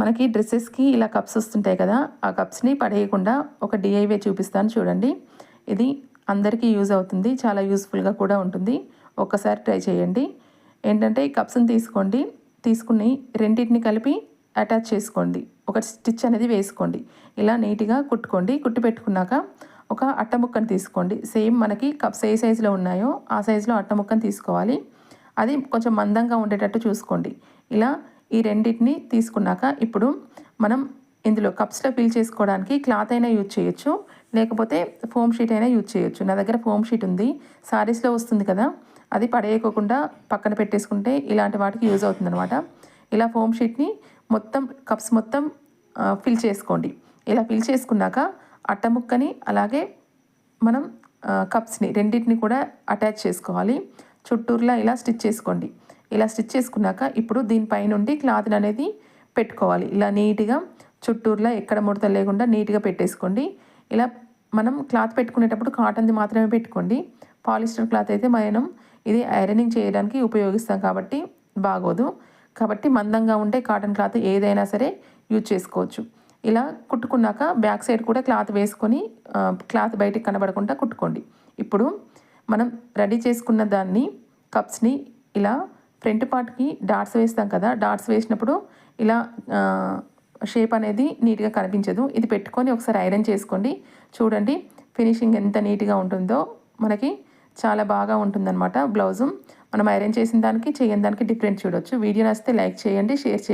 మనకి డ్రెస్సెస్కి ఇలా కప్స్ వస్తుంటాయి కదా ఆ కప్స్ని పడేయకుండా ఒక డిఐవే చూపిస్తాను చూడండి. ఇది అందరికీ యూజ్ అవుతుంది చాలా యూస్ఫుల్గా కూడా ఉంటుంది. ఒక్కసారి ట్రై చేయండి. ఏంటంటే ఈ కప్స్ని తీసుకోండి తీసుకుని రెండింటిని కలిపి అటాచ్ చేసుకోండి. ఒక స్టిచ్ అనేది వేసుకోండి. ఇలా నీట్గా కుట్టుకోండి. కుట్టి పెట్టుకున్నాక ఒక అట్ట ముక్కను తీసుకోండి. సేమ్ మనకి కప్స్ ఏ సైజులో ఉన్నాయో ఆ సైజులో అట్ట ముక్కను తీసుకోవాలి. అది కొంచెం మందంగా ఉండేటట్టు చూసుకోండి. ఇలా ఈ రెండింటిని తీసుకున్నాక ఇప్పుడు మనం ఇందులో కప్స్లో ఫిల్ చేసుకోవడానికి క్లాత్ అయినా యూజ్ చేయొచ్చు. లేకపోతే ఫోమ్ షీట్ అయినా యూజ్ చేయొచ్చు. నా దగ్గర ఫోమ్ షీట్ ఉంది. సారీస్లో వస్తుంది కదా. అది పడేయకోకుండా పక్కన పెట్టేసుకుంటే ఇలాంటి వాటికి యూజ్ అవుతుంది అనమాట ఇలా ఫోమ్ షీట్ని మొత్తం కప్స్ మొత్తం ఫిల్ చేసుకోండి. ఇలా ఫిల్ చేసుకున్నాక అట్ట ముక్కని అలాగే మనం కప్స్ని రెండింటిని కూడా అటాచ్ చేసుకోవాలి. చుట్టూరులా ఇలా స్టిచ్ చేసుకోండి. ఇలా స్టిచ్ చేసుకున్నాక ఇప్పుడు దీనిపై నుండి క్లాత్ని అనేది పెట్టుకోవాలి. ఇలా నీట్గా చుట్టూరులా ఎక్కడ ముడత లేకుండా నీట్గా పెట్టేసుకోండి. ఇలా మనం క్లాత్ పెట్టుకునేటప్పుడు కాటన్ది మాత్రమే పెట్టుకోండి. పాలిస్టర్ క్లాత్ అయితే మనం ఇది ఐరనింగ్ చేయడానికి ఉపయోగిస్తాం కాబట్టి బాగోదు. కాబట్టి మందంగా ఉండే కాటన్ క్లాత్ ఏదైనా సరే యూజ్ చేసుకోవచ్చు. ఇలా కుట్టుకున్నాక బ్యాక్ సైడ్ కూడా క్లాత్ వేసుకొని క్లాత్ బయటికి కనబడకుండా కుట్టుకోండి. ఇప్పుడు మనం రెడీ చేసుకున్న దాన్ని కప్స్ని ఇలా ఫ్రంట్ పార్ట్కి డాట్స్ వేస్తాం కదా డాట్స్ వేసినప్పుడు ఇలా షేప్ అనేది నీట్గా కనిపించదు. ఇది పెట్టుకొని ఒకసారి ఐరన్ చేసుకోండి. చూడండి ఫినిషింగ్ ఎంత నీట్గా ఉంటుందో. మనకి చాలా బాగా ఉంటుందన్నమాట బ్లౌజు. మనం ఐరన్ చేసిన దానికి చేయని దానికి డిఫరెంట్ చూడొచ్చు. వీడియో నచ్చితే లైక్ చేయండి షేర్ చేయండి.